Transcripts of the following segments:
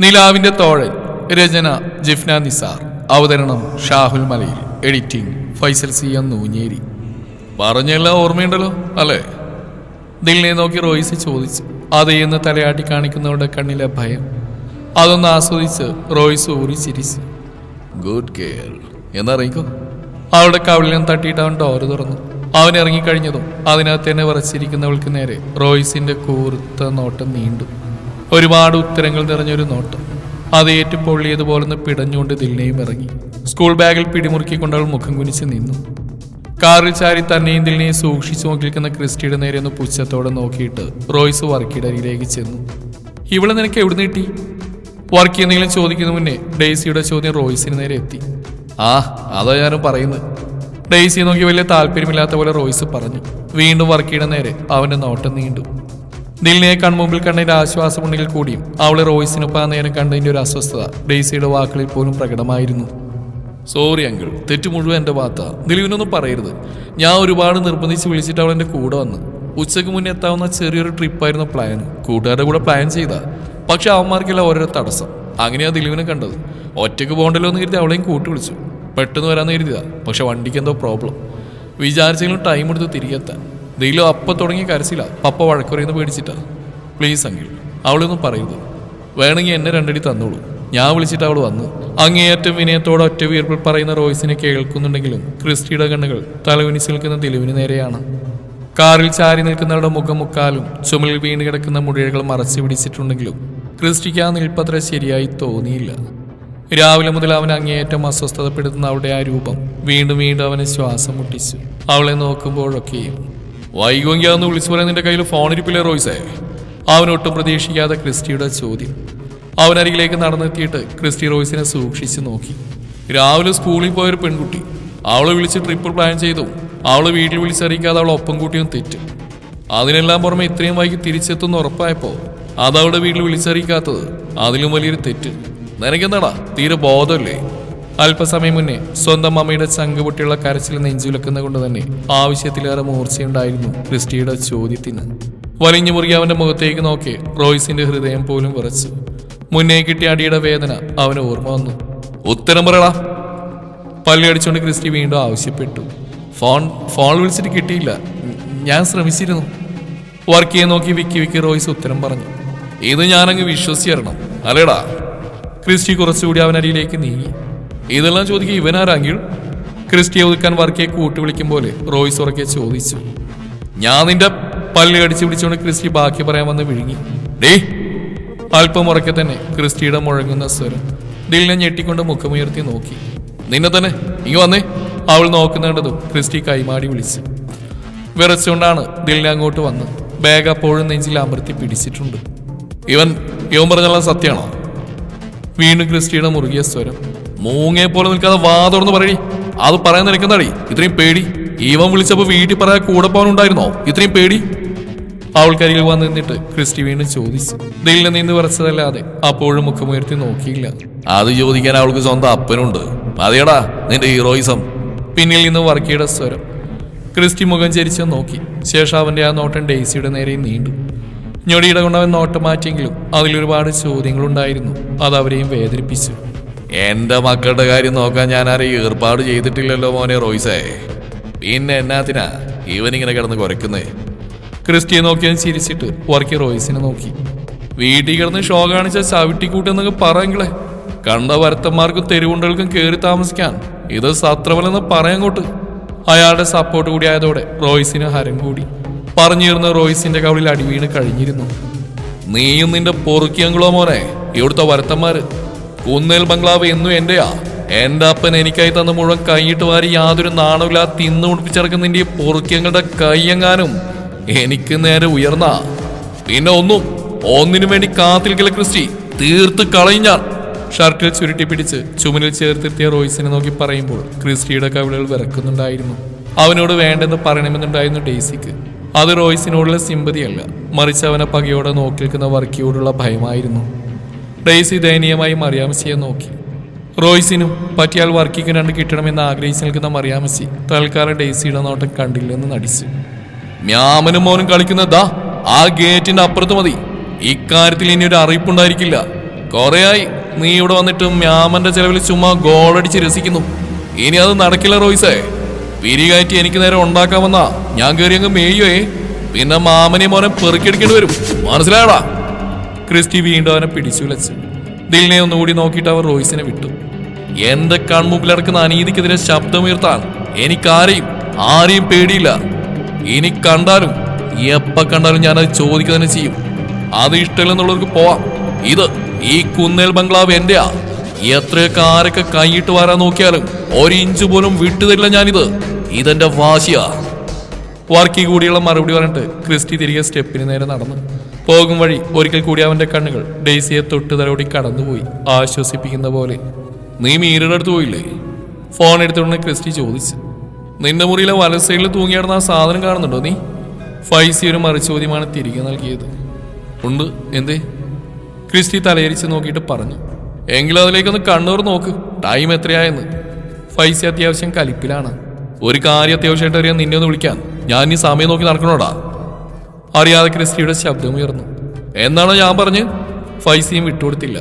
നിലാവിന്റെ തോഴൻ രചന ജിഫ്ന നിസാർ. അവതരണം Shahul Malayil. Editing Faisal C M Noonjeri. പറഞ്ഞെല്ലാം ഓർമ്മയുണ്ടല്ലോ അല്ലേ? ദിലിനെ നോക്കി റോയിസ് ചോദിച്ചു അതേന്ന് തലയാട്ടി കാണിക്കുന്നവരുടെ കണ്ണിലെ ഭയം? അതൊന്ന് ആസ്വദിച്ച് റോയിസ് ഊറി ചിരിച്ചു ഗുഡ് കെയർ എന്നറിയിക്കോ അവളുടെ കവിളിലും തട്ടിയിട്ട് അവൻ ഡോറ് തുറന്നു. അവൻ ഇറങ്ങിക്കഴിഞ്ഞതും അതിനകത്ത് തന്നെ വിറച്ചിരിക്കുന്നവൾക്ക് നേരെ റോയിസിന്റെ കൂർത്ത നോട്ടം നീണ്ടു. ഒരുപാട് ഉത്തരങ്ങൾ നിറഞ്ഞൊരു നോട്ട്. അത് ഏറ്റു പൊള്ളിയതുപോലൊന്ന് പിടഞ്ഞുകൊണ്ട് ദിൽനയും ഇറങ്ങി. സ്കൂൾ ബാഗിൽ പിടിമുറുക്കിക്കൊണ്ട് അവൾ മുഖം കുനിച്ച് നിന്നു. കാറിൽ ചാരി തന്നെയും ദിൽനയും സൂക്ഷിച്ചു നോക്കിയിരിക്കുന്ന ക്രിസ്റ്റിയുടെ നേരെ ഒന്ന് പുച്ഛത്തോടെ നോക്കിയിട്ട് റോയ്സ് വർക്കിയുടെ ചെന്നു. ഇവിടെ നിനക്ക് എവിടെ നീട്ടി വർക്ക് എന്തെങ്കിലും ചോദിക്കുന്ന മുന്നേ ഡെയ്സിയുടെ ചോദ്യം റോയ്സിന് നേരെ എത്തി. ആ അതാ ഞാനും പറയുന്നത്. ഡെയ്സി നോക്കി വലിയ താല്പര്യമില്ലാത്ത പോലെ റോയ്സ് പറഞ്ഞു. വീണ്ടും വർക്കിയുടെ നേരെ അവന്റെ നോട്ടം നീണ്ടു. ദിലിനെ കൺമുമ്പിൽ കണ്ടതിന്റെ ആശ്വാസമുണ്ടെങ്കിൽ കൂടിയും അവളെ റോയ്സിനൊപ്പം നേരം കണ്ടതിന്റെ ഒരു അസ്വസ്ഥത ഡെയ്സിയുടെ വാക്കുകളിൽ പോലും പ്രകടമായിരുന്നു. സോറി അങ്കിൾ തെറ്റു മുഴുവൻ എന്റെ വാത്ത ദിലീപിനൊന്നും പറയരുത്. ഞാൻ ഒരുപാട് നിർബന്ധിച്ച് വിളിച്ചിട്ട് അവൾ കൂടെ വന്ന്. ഉച്ചയ്ക്ക് മുന്നേ എത്താവുന്ന ചെറിയൊരു ട്രിപ്പായിരുന്നു പ്ലാൻ കൂട്ടുകാരുടെ കൂടെ പ്ലാൻ ചെയ്ത. പക്ഷെ അവന്മാർക്കില്ല ഓരോ തടസ്സം. അങ്ങനെയാണ് ദിലീപിനെ കണ്ടത്. ഒറ്റയ്ക്ക് പോകണ്ടല്ലോ എന്ന് കരുതി അവളെയും കൂട്ടി വിളിച്ചു. പെട്ടെന്ന് വരാമെന്ന് കരുതിയതാ. പക്ഷെ വണ്ടിക്ക് എന്തോ പ്രോബ്ലം വിചാരിച്ചെങ്കിലും ടൈം എടുത്ത് തിരികെ അപ്പ അപ്പം തുടങ്ങി കരച്ചില്ല പപ്പ വഴക്കുറയെന്ന് പേടിച്ചിട്ടാ. പ്ലീസ് അങ്കിൾ അവളൊന്നും പറയരുത്. വേണമെങ്കിൽ എന്നെ രണ്ടടി തന്നോളൂ. ഞാൻ വിളിച്ചിട്ട് അവൾ വന്നു അങ്ങേയറ്റം വിനയത്തോടെ ഒറ്റ വീർപ്പിൽ പറയുന്ന റോയ്സിനെ കേൾക്കുന്നുണ്ടെങ്കിലും ക്രിസ്റ്റിയുടെ കണ്ണുകൾ തലവിനിച്ച് നിൽക്കുന്ന ദിലുവിന് നേരെയാണ്. കാറിൽ ചാരി നിൽക്കുന്നവരുടെ മുഖം മുക്കാലും ചുമലിൽ വീണ് കിടക്കുന്ന മുടികൾ മറച്ചു പിടിച്ചിട്ടുണ്ടെങ്കിലും ക്രിസ്റ്റിക്ക് ആ നിൽപ്പത്ര ശരിയായി തോന്നിയില്ല. രാവിലെ മുതൽ അവൻ അങ്ങേയറ്റം അസ്വസ്ഥതപ്പെടുത്തുന്ന അവളുടെ ആ രൂപം വീണ്ടും വീണ്ടും അവനെ ശ്വാസം മുട്ടിച്ചു. അവളെ നോക്കുമ്പോഴൊക്കെയും വൈകുമെങ്കിൽ വിളിച്ചു പറയാൻ നിന്റെ കയ്യിൽ ഫോണിരിപ്പില്ലേ റോയ്സേ? അവനൊട്ടും പ്രതീക്ഷിക്കാതെ ക്രിസ്റ്റിയുടെ ചോദ്യം. അവനരികിലേക്ക് നടന്നെത്തിയിട്ട് ക്രിസ്റ്റി റോയ്സിനെ സൂക്ഷിച്ചു നോക്കി. രാവിലെ സ്കൂളിൽ പോയൊരു പെൺകുട്ടി. അവളെ വിളിച്ച് ട്രിപ്പ് പ്ലാൻ ചെയ്തു. അവളെ വീട്ടിൽ വിളിച്ചറിയിക്കാതെ അവളെ ഒപ്പം കൂട്ടിയും തെറ്റ്. അതിനെല്ലാം പുറമെ ഇത്രയും വൈകി തിരിച്ചെത്തുന്ന ഉറപ്പായപ്പോ അതവളുടെ വീട്ടിൽ വിളിച്ചറിയിക്കാത്തത് അതിലും വലിയൊരു തെറ്റ്. നിനക്കെന്താടാ? തീരെ ബോധമല്ലേ? അല്പസമയം മുന്നേ സ്വന്തം അമ്മയുടെ ചങ്ക് പൊട്ടിയുള്ള കരച്ചിൽ നെഞ്ചുലക്കുന്ന കൊണ്ട് തന്നെ ആവശ്യത്തിലേറെ മൂർച്ചയുണ്ടായിരുന്നു ക്രിസ്റ്റിയുടെ ചോദ്യത്തിന്. വലിഞ്ഞു മുറുകി അവന്റെ മുഖത്തേക്ക് നോക്കി റോയ്സിന്റെ ഹൃദയം പോലും വിറച്ചു. മുന്നേ കിട്ടിയ അടിയുടെ വേദന അവന് ഓർമ്മ വന്നു. ഉത്തരം പറയാ പല്ലി അടിച്ചുകൊണ്ട് ക്രിസ്റ്റി വീണ്ടും ആവശ്യപ്പെട്ടു. ഫോൺ ഫോൺ വിളിച്ചിട്ട് കിട്ടിയില്ല. ഞാൻ ശ്രമിച്ചിരുന്നു. വർക്ക് ചെയ്യാൻ നോക്കി വിക്കി വിക്കി റോയ്സ് ഉത്തരം പറഞ്ഞു. ഇത് ഞാനങ്ങ് വിശ്വസിച്ചിരണം. അല്ലേടാ? ക്രിസ്റ്റി കുറച്ചുകൂടി അവനരിയിലേക്ക് നീങ്ങി. ഇതെല്ലാം ചോദിക്കുക ഇവനാരാങ്കിൽ ക്രിസ്റ്റിയ ഒതുക്കാൻ വർക്കിയെ കൂട്ടി വിളിക്കും പോലെ റോയ്സ് ഉറക്കെ ചോദിച്ചു. ഞാൻ നിന്റെ പല്ലി അടിച്ചു പിടിച്ചുകൊണ്ട് ക്രിസ്റ്റി ബാക്കി പറയാൻ വന്ന് വിഴുങ്ങി. ഡേ അല്പം ഉറക്കെ തന്നെ ക്രിസ്റ്റിയുടെ മുഴങ്ങുന്ന സ്വരം ദിലിനെ ഞെട്ടിക്കൊണ്ട് മുഖമുയർത്തി നോക്കി. നിന്നെ തന്നെ ഇങ്ങ് വന്നേ. അവൾ നോക്കുന്നുണ്ടതും ക്രിസ്റ്റി കൈമാടി വിളിച്ചു. വിറച്ചുകൊണ്ടാണ് ദിലിനെ അങ്ങോട്ട് വന്ന് ബാഗ് അപ്പോഴും നെഞ്ചിൽ അമർത്തി പിടിച്ചിട്ടുണ്ട്. ഇവൻ ഇവൻ പറഞ്ഞുള്ള സത്യമാണോ? വീണ്ടും ക്രിസ്റ്റിയുടെ മുറുകിയ സ്വരം മൂങ്ങയെ പോലെ നിൽക്കാതെ വാ തുറന്ന് പറയടി. അത് പറയാൻ നിൽക്കുന്നടി ഇത്രയും പേടി. ഈവൻ വിളിച്ചപ്പോ വീട്ടിൽ പറയാൻ കൂടെ പോകാനുണ്ടായിരുന്നോ ഇത്രയും പേടി. അവൾക്കരികിൽ വന്ന് നിന്നിട്ട് ക്രിസ്റ്റി വീണ്ടും ചോദിച്ചു. ദിലിനെ നിന്ന് വരച്ചതല്ലാതെ അപ്പോഴും മുഖമുയർത്തി നോക്കിയില്ല. അത് ചോദിക്കാൻ അവൾക്ക് സ്വന്തം അപ്പനുണ്ട്. അതെയടാ നിന്റെ ഹീറോയിസം. പിന്നിൽ നിന്ന് വർക്കിയുടെ സ്വരം. ക്രിസ്റ്റി മുഖം ചരിച്ച് നോക്കി. ശേഷം അവന്റെ ആ നോട്ടം ഡെയ്സിയുടെ നേരെ നീണ്ടു. ഞൊടിയിടകൊണ്ടവൻ നോട്ടം മാറ്റിയെങ്കിലും അതിലൊരുപാട് ചോദ്യങ്ങളുണ്ടായിരുന്നു. അത് അവരെയും വേദനിപ്പിച്ചു. എന്റെ മക്കളുടെ കാര്യം നോക്കാൻ ഞാൻ ആരെയും ഏർപ്പാട് ചെയ്തിട്ടില്ലല്ലോ മോനെ റോയ്സേ. പിന്നെ എന്നാത്തിനാ ഇവനിങ്ങനെ കിടന്ന് കുരക്കുന്നേ ക്രിസ്റ്റിയെ നോക്കിയാൽ ചിരിച്ചിട്ട് ഉറക്കി റോയ്സിനെ നോക്കി. വീട്ടിൽ കിടന്ന് ഷോ കാണിച്ച ചവിട്ടിക്കൂട്ടെന്നൊക്കെ പറയെങ്കിലേ കണ്ട വരത്തന്മാർക്കും തെരുവുണ്ടകൾക്കും കയറി താമസിക്കാൻ. ഇത് സത്രമല്ലെന്ന് പറയങ്ങോട്ട് അയാളുടെ സപ്പോർട്ട് കൂടി ആയതോടെ റോയ്സിന് ഹരം കൂടി. പറഞ്ഞിരുന്ന റോയ്സിന്റെ കവളിൽ അടിവീണ് കഴിഞ്ഞിരുന്നു. നീയും നിന്റെ പൊറുക്കിയങ്കളോ മോനെ ഇവിടുത്തെ വരത്തന്മാര്? കുന്നേൽ ബംഗ്ലാവ് എന്നും എന്റെയാ. എന്റെ അപ്പൻ എനിക്കായി തന്ന മുഴുവൻ കൈയിട്ട് വാരി യാതൊരു നാണവില തിന്നു മുടിപ്പിച്ചിറക്കുന്ന നിന്റെ ഈ പൊറുക്കിയങ്ങളുടെ കയ്യെങ്ങാനും എനിക്ക് നേരെ ഉയർന്ന. പിന്നെ ഒന്നും ഒന്നിനു വേണ്ടി കാത്തിരിക്കല ക്രിസ്റ്റി? തീർത്ത് കളയും ഷർട്ടിൽ ചുരുട്ടി പിടിച്ച് ചുമലിൽ ചേർത്തിരുത്തിയ റോയ്സിനെ നോക്കി പറയുമ്പോൾ ക്രിസ്റ്റിയുടെ കവിളുകൾ വിറക്കുന്നുണ്ടായിരുന്നു. അവനോട് വേണ്ടെന്ന് പറയണമെന്നുണ്ടായിരുന്നു ഡെയ്സിക്ക്. അത് റോയ്സിനോടുള്ള സിമ്പതിയല്ല. മറിച്ച് അവനെ പകയോടെ നോക്കി നിൽക്കുന്ന വർക്കിയോടുള്ള ഭയമായിരുന്നു. ഡെയ്സി ദയനീയമായി മറിയാമസിയെ നോക്കി. റോയ്സിനും പറ്റിയാൽ വർക്കിക്ക് രണ്ട് കിട്ടണമെന്ന് ആഗ്രഹിച്ച് നിൽക്കുന്ന മറിയാമസി തൽക്കാലം ഡെയ്സിയുടെ നോട്ടം കണ്ടില്ലെന്ന് നടിച്ചു. മ്യാമനും മോനും കളിക്കുന്നതാ ആ ഗേറ്റിന്റെ അപ്പുറത്ത് മതി. ഇക്കാര്യത്തിൽ ഇനി ഒരു അറിയിപ്പുണ്ടായിരിക്കില്ല. കൊറേയായി നീ ഇവിടെ വന്നിട്ട് മ്യാമന്റെ ചെലവിൽ ചുമ്മാ ഗോളടിച്ച് രസിക്കുന്നു. ഇനി അത് നടക്കില്ല റോയ്സേ. പിരികയറ്റി എനിക്ക് നേരെ ഉണ്ടാക്കാമെന്നാ ഞാൻ കയറി അങ്ങ് മേയുവേ. പിന്നെ മാമനെ മോനെ പെറുക്കിയെടുക്കേണ്ടി വരും. മനസ്സിലായടാ? ക്രിസ്റ്റി വീണ്ടും അവനെ പിടിച്ചു വിളിച്ചു. ദിലിനെ ഒന്നുകൂടി നോക്കിയിട്ട് അവർ റോയ്സിനെ വിട്ടു. എന്റെ കൺമുമ്പിൽ നടക്കുന്ന അനീതിക്കെതിരെ ശബ്ദമുയർത്താൻ എനിക്കാരെയും ആരെയും പേടിയില്ല. ഇനി കണ്ടാലും എപ്പ കണ്ടാലും ഞാനത് ചോദിക്കുക തന്നെ ചെയ്യും. അത് ഇഷ്ടമില്ലെന്നുള്ളവർക്ക് പോവാം. ഇത് ഈ കുന്നേൽ ബംഗ്ലാവ് എന്റെയാ? എത്രയൊക്കെ ആരൊക്കെ കൈയിട്ട് വരാൻ നോക്കിയാലും ഒരു ഇഞ്ച് പോലും വിട്ടുതരില്ല ഞാനിത്. ഇതെന്റെ വാശിയാ. വർക്കി കൂടിയുള്ള മറുപടി പറഞ്ഞിട്ട് ക്രിസ്റ്റി തിരികെ സ്റ്റെപ്പിന് നേരെ നടന്നു. പോകും വഴി ഒരിക്കൽ കൂടി അവന്റെ കണ്ണുകൾ ഡെയ്സിയെ തൊട്ട് തലോടി കടന്നുപോയി ആശ്വസിപ്പിക്കുന്ന പോലെ. നീ മീരയുടെ അടുത്ത് പോയില്ലേ? ഫോൺ എടുത്തുകൊണ്ട് ക്രിസ്റ്റി ചോദിച്ചു. നിന്റെ മുറിയിലെ വല സൈഡിൽ തൂങ്ങിയാടുന്ന ആ സാധനം കാണുന്നുണ്ടോ നീ? ഫൈസി ഒരു മറുചോദ്യമാണ് തിരികെ നൽകിയത്. ഉണ്ട്. എന്തേ? ക്രിസ്റ്റി തലയരിച്ച് നോക്കിയിട്ട് പറഞ്ഞു. എങ്കിലും അതിലേക്കൊന്ന് കണ്ണൂർ നോക്ക്. ടൈം എത്രയായെന്ന്? ഫൈസി അത്യാവശ്യം കലിപ്പിലാണ്. ഒരു കാര്യം അത്യാവശ്യമായിട്ട് അറിയാൻ നിന്നെ ഒന്ന് വിളിക്കാൻ ഞാൻ ഈ സമയം നോക്കി നടക്കണോടാ? അറിയാതെ ക്രിസ്റ്റിയുടെ ശബ്ദം ഉയർന്നു. എന്നാണോ ഞാൻ പറഞ്ഞ്? ഫൈസിയും വിട്ടുകൊടുത്തില്ല.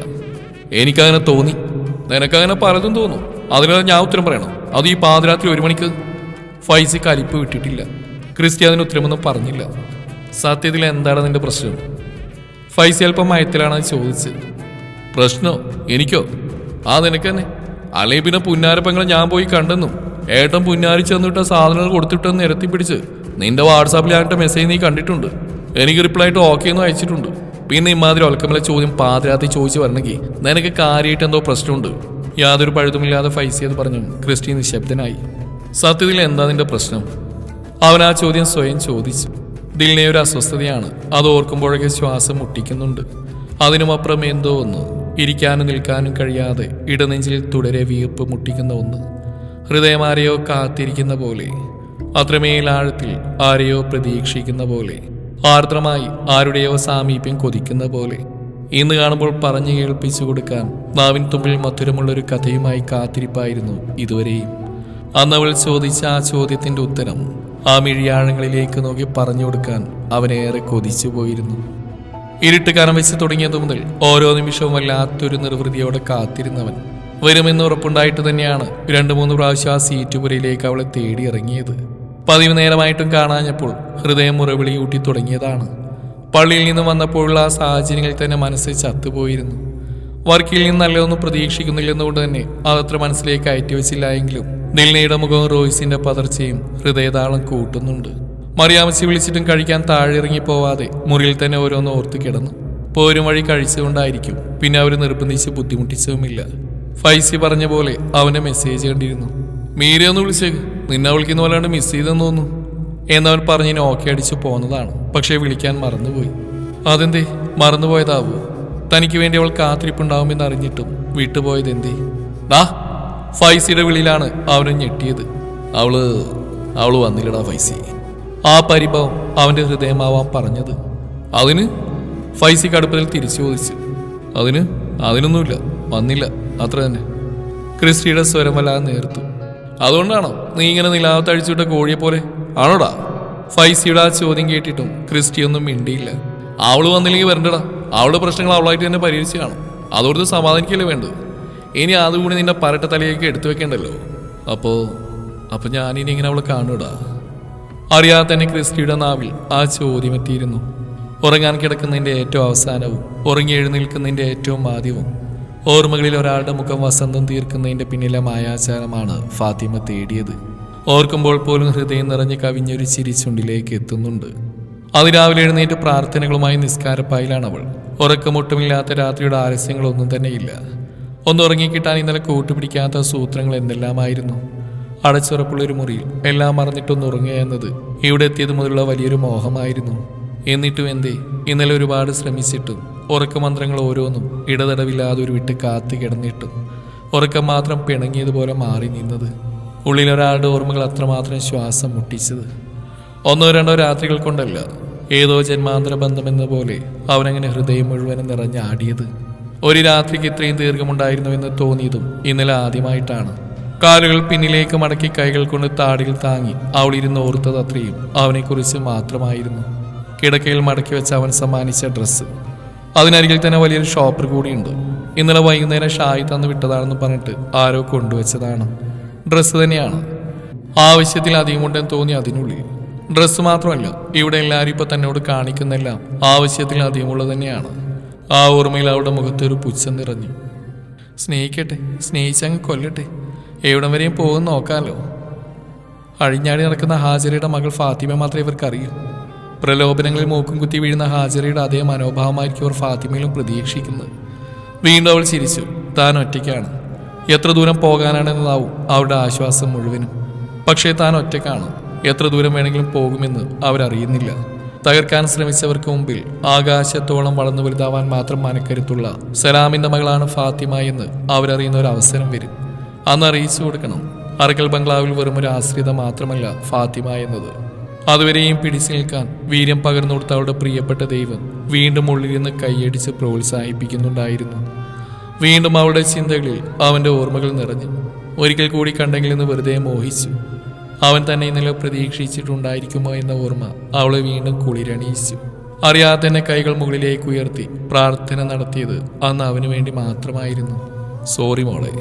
എനിക്കങ്ങനെ തോന്നി. നിനക്കങ്ങനെ പലതും തോന്നും. അതിനെല്ലാം ഞാൻ ഉത്തരം പറയണം അത് ഈ പാതിരാത്രി ഒരു മണിക്ക് ഫൈസി കലിപ്പ് വിട്ടിട്ടില്ല. ക്രിസ്റ്റി അതിന് ഉത്തരമൊന്നും പറഞ്ഞില്ല. സത്യത്തിൽ എന്താണ് നിന്റെ പ്രശ്നം? ഫൈസി അല്പം മയത്തിലാണ് ചോദിച്ചത്. പ്രശ്നോ? എനിക്കോ? ആ നിനക്ക് തന്നെ അല്ലെങ്കിൽ പിന്നെ പുന്നാരപ്പങ്ങൾ ഞാൻ പോയി കണ്ടെന്നും ഏട്ടൻ പുന്നാരി ചെന്നിട്ട സാധനങ്ങൾ കൊടുത്തിട്ടെന്ന് നിരത്തി പിടിച്ച് നിന്റെ വാട്സാപ്പിൽ ഞാനിട്ട് മെസ്സേജ് നീ കണ്ടിട്ടുണ്ട്. എനിക്ക് റിപ്ലൈ ആയിട്ട് ഓക്കെ എന്ന് അയച്ചിട്ടുണ്ട്. പിന്നെ ഇമാതിരി ഒലക്കമല ചോദ്യം പാതിരാത്രി ചോദിച്ചു വരണമെങ്കിൽ നിനക്ക് കാര്യമായിട്ട് എന്തോ പ്രശ്നമുണ്ട്. യാതൊരു പഴുതുമില്ലാതെ ഫൈസി എന്ന് പറഞ്ഞു ക്രിസ്റ്റി നിശബ്ദനായി. സത്യത്തിൽ എന്താ നിന്റെ പ്രശ്നം? അവൻ ആ ചോദ്യം സ്വയം ചോദിച്ചു. ദിലിനെ ഒരു അസ്വസ്ഥതയാണ്. അത് ഓർക്കുമ്പോഴൊക്കെ ശ്വാസം മുട്ടിക്കുന്നുണ്ട്. അതിനുമപ്പുറം എന്തോ ഒന്ന്. ഇരിക്കാനും നിൽക്കാനും കഴിയാതെ ഇടനെഞ്ചിൽ തുടരെ വീർപ്പ് മുട്ടിക്കുന്ന ഒന്ന്. ഹൃദയമാരെയോ കാത്തിരിക്കുന്ന പോലെ അത്രമേൽ ആഴത്തിൽ ആരെയോ പ്രതീക്ഷിക്കുന്ന പോലെ ആർദ്രമായി ആരുടെയോ സാമീപ്യം കൊതിക്കുന്ന പോലെ. ഇന്ന് കാണുമ്പോൾ പറഞ്ഞു കേൾപ്പിച്ചു കൊടുക്കാൻ നാവിൻ തുമ്പിൽ മധുരമുള്ളൊരു കഥയുമായി കാത്തിരിപ്പായിരുന്നു ഇതുവരെയും. അന്നവൾ ചോദിച്ച ആ ചോദ്യത്തിന്റെ ഉത്തരം ആ മിഴിയാഴങ്ങളിലേക്ക് നോക്കി പറഞ്ഞു കൊടുക്കാൻ അവനേറെ കൊതിച്ചു പോയിരുന്നു. ഇരുട്ട് കനം വെച്ച് തുടങ്ങിയതു മുതൽ ഓരോ നിമിഷവും വല്ലാത്തൊരു നിർവൃതിയോടെ കാത്തിരുന്നവൻ. വരുമെന്ന് ഉറപ്പുണ്ടായിട്ട് തന്നെയാണ് രണ്ടു മൂന്ന് പ്രാവശ്യം ആ സീറ്റ് പുരയിലേക്ക് അവളെ തേടി ഇറങ്ങിയത്. പതിവ് നേരമായിട്ടും കാണാഞ്ഞപ്പോൾ ഹൃദയം മുറവിളി ഊട്ടി തുടങ്ങിയതാണ്. പള്ളിയിൽ നിന്ന് വന്നപ്പോഴുള്ള ആ സാഹചര്യങ്ങളിൽ തന്നെ മനസ്സ് ചത്തുപോയിരുന്നു. വർക്കിൽ നിന്ന് നല്ലതൊന്നും പ്രതീക്ഷിക്കുന്നില്ലെന്നുകൊണ്ട് തന്നെ അതത്ര മനസ്സിലേക്ക് കയറ്റി വെച്ചില്ല എങ്കിലും നിൽനയുടെ മുഖവും റോയ്സിന്റെ പതർച്ചയും ഹൃദയതാളം കൂട്ടുന്നുണ്ട്. മറിയാമച്ചി വിളിച്ചിട്ടും കഴിക്കാൻ താഴെ ഇറങ്ങി പോവാതെ മുറിയിൽ തന്നെ ഓരോന്ന് ഓർത്ത് കിടന്നു. പോരും വഴി കഴിച്ചുകൊണ്ടായിരിക്കും പിന്നെ അവർ നിർബന്ധിച്ച് ബുദ്ധിമുട്ടിച്ചതുമില്ല. ഫൈസി പറഞ്ഞ പോലെ അവനെ മെസ്സേജ് കണ്ടിരുന്നു. മീരെ വിളിച്ചേക്ക്. നിന്നെ വിളിക്കുന്ന പോലെയാണ് മിസ് ചെയ്തെന്ന് തോന്നുന്നു. എന്നവൻ പറഞ്ഞിന് ഓക്കെ അടിച്ച് പോന്നതാണ്. പക്ഷേ വിളിക്കാൻ മറന്നുപോയി. അതെന്തേ? മറന്നുപോയതാവൂ? തനിക്ക് വേണ്ടി അവൾ കാത്തിരിപ്പുണ്ടാവുമെന്ന് അറിഞ്ഞിട്ടും വിട്ടുപോയത് എന്തേ? ഡാ ഫൈസിയുടെ വിളിയിലാണ് അവനെ ഞെട്ടിയത്. അവൾ അവൾ വന്നില്ലടാ ഫൈസി. ആ പരിഭവം അവന്റെ ഹൃദയമാവാൻ പറഞ്ഞത്. അതിന് ഫൈസി കടുപ്പത്തിൽ തിരിച്ചു ചോദിച്ചു. അതിന് അതിനൊന്നുമില്ല വന്നില്ല അത്ര തന്നെ. ക്രിസ്റ്റിയുടെ സ്വരമല്ലാതെ നേർത്തു. അതുകൊണ്ടാണോ നീ ഇങ്ങനെ നിലാവത്തഴിച്ചുവിട്ട കോഴിയെ പോലെ? ആണോടാ? ഫൈസിയുടെ ആ ചോദ്യം കേട്ടിട്ടും ക്രിസ്റ്റിയൊന്നും മിണ്ടിയില്ല. അവൾ വന്നില്ലെങ്കിൽ വരണ്ടടാ. അവളുടെ പ്രശ്നങ്ങൾ അവളായിട്ട് തന്നെ പരിഹരിച്ചു കാണും. അതോർത്ത് സമാധാനിക്കല്ലേ വേണ്ടത്? ഇനി അതുകൂടി നിന്റെ പരട്ട തലയൊക്കെ എടുത്തു വെക്കണ്ടല്ലോ. അപ്പോ അപ്പൊ ഞാനിനി ഇങ്ങനെ അവളെ കാണൂടാ അറിയാതെ തന്നെ ക്രിസ്റ്റിയുടെ നാവിൽ ആ ചോദ്യം എത്തിയിരുന്നു. ഉറങ്ങാൻ കിടക്കുന്നതിന്റെ ഏറ്റവും അവസാനവും ഉറങ്ങി എഴുന്നേൽക്കുന്നതിന്റെ ഏറ്റവും ആദ്യവും. ഓർമ്മകളിൽ ഒരാളുടെ മുഖം വസന്തം തീർക്കുന്നതിന്റെ പിന്നിലെ മായാചാരമാണ് ഫാത്തിമ തേടിയത്. ഓർക്കുമ്പോൾ പോലും ഹൃദയം നിറഞ്ഞ് കവിഞ്ഞൊരു ചിരിച്ചുണ്ടിലേക്ക് എത്തുന്നുണ്ട്. അതിരാവിലെ എഴുന്നേറ്റ് പ്രാർത്ഥനകളുമായി നിസ്കാരപ്പായിലാണ് അവൾ. ഉറക്കമൊട്ടുമില്ലാത്ത രാത്രിയുടെ ആലസ്യങ്ങളൊന്നും തന്നെയില്ല. ഒന്ന് ഉറങ്ങിക്കിട്ടാൻ ഇന്നലെ കൂട്ടുപിടിക്കാത്ത സൂത്രങ്ങൾ എന്തെല്ലാമായിരുന്നു? അടച്ചുറപ്പുള്ള ഒരു മുറിയിൽ എല്ലാം മറന്നിട്ടൊന്ന് ഉറങ്ങുക എന്നത് ഇവിടെ എത്തിയത് മുതലുള്ള വലിയൊരു മോഹമായിരുന്നു. എന്നിട്ടും എന്തേ ഇന്നലെ ഒരുപാട് ശ്രമിച്ചിട്ടും ഉറക്കമന്ത്രങ്ങൾ ഓരോന്നും ഇടതടവില്ലാതെ ഒരു വിട്ട് കാത്തു കിടന്നിട്ടും. ഉറക്കം മാത്രം പിണങ്ങിയതുപോലെ മാറി നിന്നത്. ഉള്ളിലൊരാളുടെ ഓർമ്മകൾ അത്രമാത്രം ശ്വാസം മുട്ടിച്ചത്. ഒന്നോ രണ്ടോ രാത്രികൾ കൊണ്ടല്ല ഏതോ ജന്മാന്തര ബന്ധമെന്ന പോലെ അവനങ്ങനെ ഹൃദയം മുഴുവനും നിറഞ്ഞാടിയത് ഒരു രാത്രിക്ക് ഇത്രയും ദീർഘമുണ്ടായിരുന്നുവെന്ന് തോന്നിയതും ഇന്നലെ ആദ്യമായിട്ടാണ്. കാലുകൾ പിന്നിലേക്ക് മടക്കി കൈകൾ കൊണ്ട് താടിയിൽ താങ്ങി അവൾ ഇരുന്ന് ഓർത്തത് അത്രയും അവനെക്കുറിച്ച് മാത്രമായിരുന്നു. കിടക്കയിൽ മടക്കി വെച്ച് അവൻ സമ്മാനിച്ച ഡ്രസ്സ്. അതിനരികിൽ തന്നെ വലിയൊരു ഷോപ്പർ കൂടിയുണ്ട്. ഇന്നലെ വൈകുന്നേരം ഷായി തന്നു വിട്ടതാണെന്ന് പറഞ്ഞിട്ട് ആരോ കൊണ്ടുവച്ചതാണ്. ഡ്രസ്സ് തന്നെയാണ്. ആവശ്യത്തിൽ അധികം ഉണ്ടെന്ന് തോന്നി അതിനുള്ളിൽ. ഡ്രസ്സ് മാത്രമല്ല ഇവിടെ എല്ലാവരും ഇപ്പൊ തന്നോട് കാണിക്കുന്നെല്ലാം ആവശ്യത്തിൽ അധികമുള്ളത് തന്നെയാണ്. ആ ഓർമ്മയിൽ അവളുടെ മുഖത്ത് ഒരു പുച്ഛം നിറഞ്ഞു. സ്നേഹിക്കട്ടെ സ്നേഹിച്ചങ്ങ് കൊല്ലട്ടെ. എവിടം വരെയും പോകുമെന്ന് നോക്കാമല്ലോ അഴിഞ്ഞാടി നടക്കുന്ന ഹാജരയുടെ മകൾ ഫാത്തിമ മാത്രമേ ഇവർക്ക് അറിയൂ പ്രലോഭനങ്ങളിൽ മൂക്കും കുത്തി വീഴുന്ന ഹാജരയുടെ അതേ മനോഭാവമായിരിക്കും അവർ ഫാത്തിമയിലും പ്രതീക്ഷിക്കുന്നത്. വീണ്ടും അവൾ ചിരിച്ചു. താൻ ഒറ്റയ്ക്കാണ്. എത്ര ദൂരം പോകാനാണെന്നതാവും അവരുടെ ആശ്വാസം മുഴുവനും. പക്ഷേ താൻ ഒറ്റയ്ക്കാണ്. എത്ര ദൂരം വേണമെങ്കിലും പോകുമെന്ന് അവരറിയുന്നില്ല. തകർക്കാൻ ശ്രമിച്ചവർക്ക് മുമ്പിൽ ആകാശത്തോളം വളർന്നു വലുതാവാൻ മാത്രം മനക്കരുത്തുള്ള സലാമിന്റെ മകളാണ് ഫാത്തിമ എന്ന് അവരറിയുന്ന ഒരു അവസരം വരും. അന്ന് അറിയിച്ചു കൊടുക്കണം. അറക്കൽ ബംഗ്ലാവിൽ വെറും ഒരു ആശ്രിത മാത്രമല്ല ഫാത്തിമ എന്നത്. അതുവരെയും പിടിച്ചു നിൽക്കാൻ വീര്യം പകർന്നു കൊടുത്ത അവളുടെ പ്രിയപ്പെട്ട ദൈവം വീണ്ടും ഉള്ളിൽ നിന്ന് കൈയടിച്ച് പ്രോത്സാഹിപ്പിക്കുന്നുണ്ടായിരുന്നു. വീണ്ടും അവളുടെ ചിന്തകളിൽ അവന്റെ ഓർമ്മകൾ നിറഞ്ഞു. ഒരിക്കൽ കൂടി കണ്ടെങ്കിൽ നിന്ന് വെറുതെ മോഹിച്ചു. അവൻ തന്നെ ഇന്നലെ പ്രതീക്ഷിച്ചിട്ടുണ്ടായിരിക്കുമോ എന്ന ഓർമ്മ അവളെ വീണ്ടും കുളിരണിയിച്ചു. അറിയാതെ തന്നെ കൈകൾ മുകളിലേക്ക് ഉയർത്തി പ്രാർത്ഥന നടത്തിയത് അന്ന് അവന് വേണ്ടി മാത്രമായിരുന്നു. സോറി മോളെ.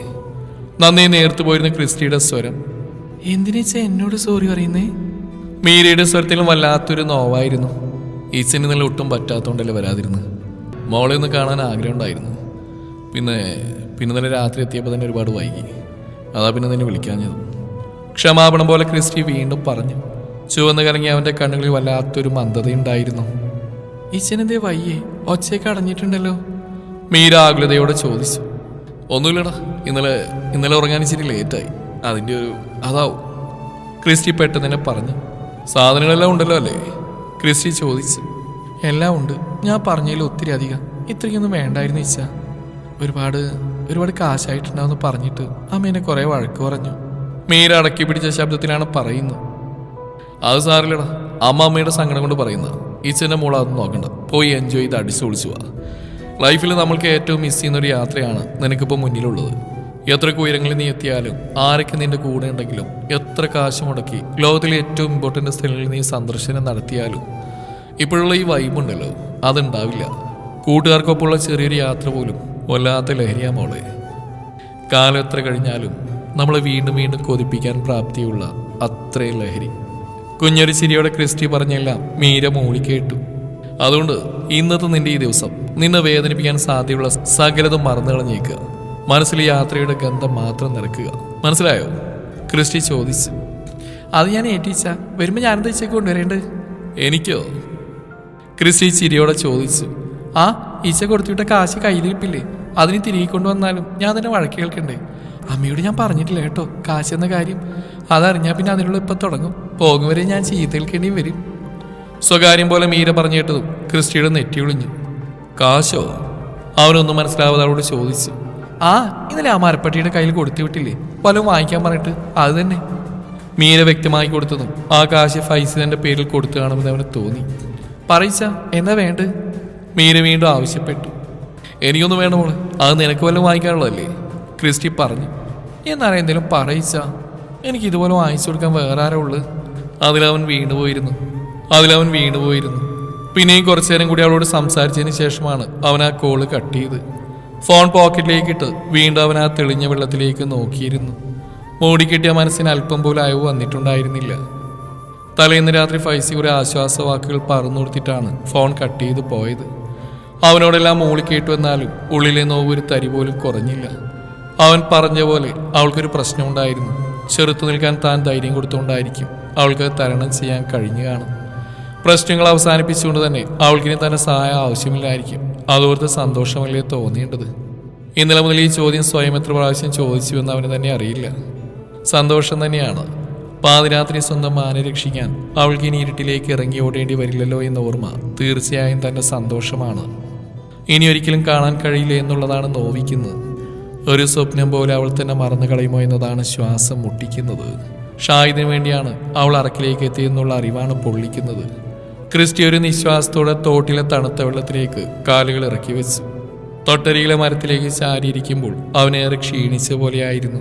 നന്ദി നേർത്തു പോയിരുന്ന ക്രിസ്റ്റിയുടെ സ്വരം. എന്തിനാ എന്നോട് സോറി പറയുന്നേ? മീരയുടെ സ്വരത്തിലും വല്ലാത്തൊരു നോവായിരുന്നു. ഈച്ചന് ഇന്നലെ ഒട്ടും പറ്റാത്തതുകൊണ്ടല്ലേ വരാതിരുന്നു. മോളെ ഒന്ന് കാണാൻ ആഗ്രഹം ഉണ്ടായിരുന്നു പിന്നെ പിന്നെ തന്നെ രാത്രി എത്തിയപ്പോൾ തന്നെ ഒരുപാട് വൈകി. അതാ പിന്നെ നിന്നെ വിളിക്കാഞ്ഞത്. ക്ഷമാപണം പോലെ ക്രിസ്റ്റി വീണ്ടും പറഞ്ഞു. ചുവന്ന് കലങ്ങി അവന്റെ കണ്ണുകളിൽ വല്ലാത്തൊരു മന്ദതയുണ്ടായിരുന്നു. ഈച്ചനെന്തേ വയ്യേ? ഒച്ചയൊക്കെ അടഞ്ഞിട്ടുണ്ടല്ലോ. മീര ആകുലതയോടെ ചോദിച്ചു. ഒന്നുമില്ലടാ ഇന്നലെ ഇന്നലെ ഉറങ്ങാൻ ഇച്ചിരി ലേറ്റായി അതിന്റെ ഒരു അതാവും. ക്രിസ്റ്റി പെട്ടെന്ന് തന്നെ പറഞ്ഞു. സാധനങ്ങളെല്ലാം ഉണ്ടല്ലോ അല്ലേ? ക്രിസ്റ്റി ചോദിച്ചു. എല്ലാം ഉണ്ട്. ഞാൻ പറഞ്ഞതിൽ ഒത്തിരി അധികം. ഇത്രയ്ക്കൊന്നും വേണ്ടായിരുന്നു ഇച്ച ഒരുപാട് ഒരുപാട് കാശായിട്ടുണ്ടാവെന്ന് പറഞ്ഞിട്ട് അമ്മ എന്നെ കുറേ വഴക്ക് പറഞ്ഞു. മീര അടക്കി പിടിച്ച ശബ്ദത്തിലാണ് പറയുന്നത്. അത് സാറില്ലടാ. അമ്മ അമ്മയുടെ സങ്കടം കൊണ്ട് പറയുന്നത്. ഈച്ചന്റെ മോൾ അത് നോക്കണ്ട. പോയി എൻജോയ് ചെയ്ത് അടിച്ചു പൊളിച്ചു പോവാ ലൈഫിൽ നമ്മൾക്ക് ഏറ്റവും മിസ് ചെയ്യുന്ന ഒരു യാത്രയാണ് നിനക്കിപ്പോൾ മുന്നിലുള്ളത്. എത്ര ഉയരങ്ങളിൽ നീ എത്തിയാലും ആരൊക്കെ നിന്റെ കൂടെ ഉണ്ടെങ്കിലും എത്ര കാശ് മുടക്കി ലോകത്തിലെ ഏറ്റവും ഇമ്പോർട്ടന്റ് സ്ഥലങ്ങളിൽ നീ സന്ദർശനം നടത്തിയാലും ഇപ്പോഴുള്ള ഈ വൈബുണ്ടല്ലോ അതുണ്ടാവില്ല. കൂട്ടുകാർക്കൊപ്പമുള്ള ചെറിയൊരു യാത്ര പോലും വല്ലാത്ത ലഹരിയാ മോളെ. കാലം എത്ര കഴിഞ്ഞാലും നമ്മളെ വീണ്ടും വീണ്ടും കൊതിപ്പിക്കാൻ പ്രാപ്തിയുള്ള അത്രയും ലഹരി. കുഞ്ഞൊരു ചിരിയോടെ ക്രിസ്റ്റി പറഞ്ഞെല്ലാം മീര മൂളി കേട്ടു. അതുകൊണ്ട് ഇന്നത്തെ നിന്റെ ഈ ദിവസം നിന്നെ വേദനിപ്പിക്കാൻ സാധ്യതയുള്ള സകലതും മറന്നു കളഞ്ഞേക്കുക മനസ്സിൽ യാത്രയുടെ ഗന്ധം മാത്രം നിറക്കുക. മനസ്സിലായോ? ക്രിസ്റ്റി ചോദിച്ചു. അത് ഞാൻ ഏറ്റിച്ച? വരുമ്പോൾ ഞാൻ ഇച്ചേക്ക് കൊണ്ടുവരേണ്ടത് എനിക്കോ? ക്രിസ്റ്റി ചിരിയോടെ ചോദിച്ചു. ആ ഈച്ച കൊടുത്തിട്ട കാശ് കയ്യിലിരിപ്പില്ലേ? അതിന് തിരികെ കൊണ്ടുവന്നാലും ഞാൻ തന്നെ വഴക്ക് കേൾക്കണ്ടേ? അമ്മയോട് ഞാൻ പറഞ്ഞിട്ടില്ല കേട്ടോ കാശ് എന്ന കാര്യം. അതറിഞ്ഞാൽ പിന്നെ അതിനുള്ള ഇപ്പം തുടങ്ങും. പോകും വരെ ഞാൻ ചീത്തേൽക്കേണ്ടി വരും. സ്വകാര്യം പോലെ മീര പറഞ്ഞു കേട്ടതും ക്രിസ്റ്റിയുടെ നെറ്റി ഒളിഞ്ഞു. കാശോ? അവനൊന്നും മനസ്സിലാവാതെ അവളോട് ചോദിച്ചു. ആ ഇന്നലെ ആ മരപ്പട്ടിയുടെ കയ്യിൽ കൊടുത്തു വിട്ടില്ലേ? പലതും വാങ്ങിക്കാൻ പറഞ്ഞിട്ട് അത് തന്നെ. മീര വ്യക്തമായി കൊടുത്തതും ആ കാശ് ഫൈസിന്റെ പേരിൽ കൊടുത്തു കാണുമെന്ന് അവന് തോന്നി. പറയിച്ച എന്നാ വേണ്ട മീര വീണ്ടും ആവശ്യപ്പെട്ടു. എനിക്കൊന്നും വേണ്ട മോളെ അത് നിനക്ക് വല്ലതും വാങ്ങിക്കാനുള്ളതല്ലേ? ക്രിസ്റ്റി പറഞ്ഞു. എന്നാലും എന്തെങ്കിലും പറയിച്ച എനിക്ക് ഇതുപോലെ വാങ്ങിച്ചു കൊടുക്കാൻ വേറെ ആരാ ഉള്ളത് അതിലവൻ വീണുപോയിരുന്നു അതിലവൻ വീണുപോയിരുന്നു പിന്നെയും കുറച്ചു നേരം കൂടി അവളോട് സംസാരിച്ചതിന് ശേഷമാണ് അവൻ ആ കോൾ കട്ട് ചെയ്ത് ഫോൺ പോക്കറ്റിലേക്ക് ഇട്ട് വീണ്ടും അവൻ ആ തെളിഞ്ഞ വെള്ളത്തിലേക്ക് നോക്കിയിരുന്നു. മൂടിക്കിട്ടിയ മനസ്സിന് അല്പം പോലും അയവ് വന്നിട്ടുണ്ടായിരുന്നില്ല. തലേന്ന് രാത്രി ഫൈസി ഒരു ആശ്വാസ വാക്കുകൾ പറഞ്ഞു കൊടുത്തിട്ടാണ് ഫോൺ കട്ട് ചെയ്ത് പോയത്. അവനോടെല്ലാം മൂളി കേട്ടു എന്നാലും ഉള്ളിലെ നോവ് ഒരു തരി പോലും കുറഞ്ഞില്ല. അവൻ പറഞ്ഞ പോലെ അവൾക്കൊരു പ്രശ്നമുണ്ടായിരുന്നു. ചെറുത്തു നിൽക്കാൻ താൻ ധൈര്യം കൊടുത്തുകൊണ്ടായിരിക്കും അവൾക്ക് തരണം ചെയ്യാൻ കഴിഞ്ഞു കാണും പ്രശ്നങ്ങൾ അവസാനിപ്പിച്ചുകൊണ്ട് തന്നെ അവൾക്കിനി തന്നെ സഹായം ആവശ്യമില്ലായിരിക്കും. അതോർത്ത് സന്തോഷമല്ലേ തോന്നേണ്ടത് ഇന്നലെ മുതൽ ഈ ചോദ്യം സ്വയം എത്ര പ്രാവശ്യം ചോദിച്ചുവെന്ന് അവന് തന്നെ അറിയില്ല. സന്തോഷം തന്നെയാണ്. പാതിരാത്രി സ്വന്തം മാനെ രക്ഷിക്കാൻ അവൾക്ക് ഇനി ഇരുട്ടിലേക്ക് ഇറങ്ങി ഓടേണ്ടി വരില്ലല്ലോ എന്ന ഓർമ്മ തീർച്ചയായും തന്റെ സന്തോഷമാണ്. ഇനി ഒരിക്കലും കാണാൻ കഴിയില്ല എന്നുള്ളതാണ് നോവിക്കുന്നത്. ഒരു സ്വപ്നം പോലെ അവൾ തന്നെ മറന്നു കളയുമോ എന്നതാണ് ശ്വാസം മുട്ടിക്കുന്നത്. ഷാഹിദിന് വേണ്ടിയാണ് അവൾ അറക്കിലേക്ക് എത്തിയെന്നുള്ള അറിവാണ് പൊള്ളിക്കുന്നത്. ക്രിസ്റ്റി ഒരു നിശ്വാസത്തോടെ തോട്ടിലെ തണുത്ത വെള്ളത്തിലേക്ക് കാലുകൾ ഇറക്കി വെച്ചു. തൊട്ടരികിലെ മരത്തിലേക്ക് ചാരിയിരിക്കുമ്പോൾ അവനേറെ ക്ഷീണിച്ച പോലെയായിരുന്നു.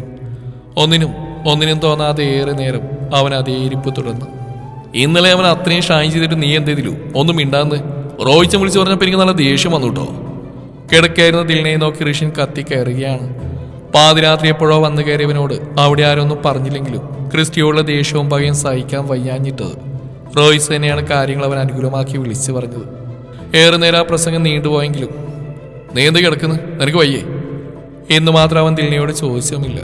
ഒന്നിനും ഒന്നിനും തോന്നാതെ ഏറെ നേരം അവൻ അതേ ഇരിപ്പ് തുടർന്നു. ഇന്നലെ അവൻ അത്രയും ഷായി ചെയ്തിട്ട് നീ എന്തെതിലു ഒന്നും മിണ്ടാന്ന്? റോയിച്ചം വിളിച്ചു പറഞ്ഞപ്പോൾ എനിക്ക് നല്ല ദേഷ്യം വന്നു കേട്ടോ കിടക്കായിരുന്ന ദിലിനെ നോക്കി ഋഷിൻ കത്തി കയറുകയാണ്. പാതിരാത്രി എപ്പോഴോ വന്നു കയറിയവനോട് അവിടെ ആരൊന്നും പറഞ്ഞില്ലെങ്കിലും ക്രിസ്റ്റിയോടുള്ള ദേഷ്യവും പകയും സഹിക്കാൻ വയ്യാഞ്ഞിട്ടത് റോയ്സ് തന്നെയാണ് കാര്യങ്ങൾ അവൻ അനുകൂലമാക്കി വിളിച്ചു പറഞ്ഞത്. ഏറെ നേരം ആ പ്രസംഗം നീണ്ടുപോയെങ്കിലും നീ എന്ത് കിടക്കുന്നു? നിനക്ക് വയ്യേ? എന്ന് മാത്രം അവൻ ദിൽനയോട് ചോദിച്ചുമില്ല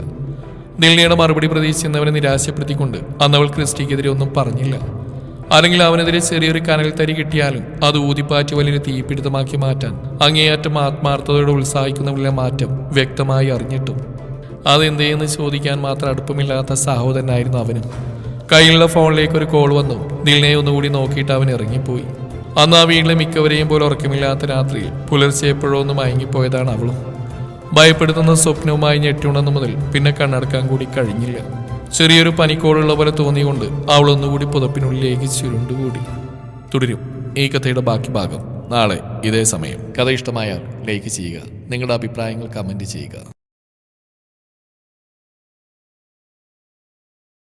ദിൽനയുടെ മറുപടി പ്രതീക്ഷിച്ചവനെ നിരാശപ്പെടുത്തിക്കൊണ്ട് അന്ന് അവൾ ക്രിസ്റ്റിക്കെതിരെ ഒന്നും പറഞ്ഞില്ല. അല്ലെങ്കിൽ അവനെതിരെ ചെറിയൊരു കനൽ തരി കിട്ടിയാലും അത് ഊതിപ്പാറ്റി വലിയൊരു തീപിടുത്തമാക്കി മാറ്റാൻ അങ്ങേയറ്റം ആത്മാർത്ഥതയോടെ ഉത്സാഹിക്കുന്നവരിലെ മാറ്റം വ്യക്തമായി അറിഞ്ഞിട്ടും. അതെന്തേന്ന് ചോദിക്കാൻ മാത്രം അടുപ്പമില്ലാത്ത സഹോദരനായിരുന്നു അവനും. കയ്യിലുള്ള ഫോണിലേക്ക് ഒരു കോൾ വന്നു. ദിൽനെ ഒന്നുകൂടി നോക്കിയിട്ട് അവൻ ഇറങ്ങിപ്പോയി. അന്ന് ആ വീട്ടിലെ മിക്കവരെയും പോലെ ഉറക്കമില്ലാത്ത രാത്രിയിൽ പുലർച്ചെ എപ്പോഴോ ഒന്ന് മയങ്ങിപ്പോയതാണ് അവളും. ഭയപ്പെടുത്തുന്ന സ്വപ്നവുമായി ഞെട്ടുണെന്നു മുതൽ പിന്നെ കണ്ണടക്കാൻ കൂടി കഴിഞ്ഞില്ല. ചെറിയൊരു പനിക്കോളുള്ള പോലെ തോന്നിയുകൊണ്ട് അവൾ ഒന്നുകൂടി പുതപ്പിനുള്ളിലേക്ക് ചുരുണ്ടുകൂടി. തുടരും. ഈ കഥയുടെ ബാക്കി ഭാഗം. നാളെ ഇതേ സമയം. കഥ ഇഷ്ടമായാൽ ലൈക്ക് ചെയ്യുക. നിങ്ങളുടെ അഭിപ്രായങ്ങൾ കമന്റ് ചെയ്യുക.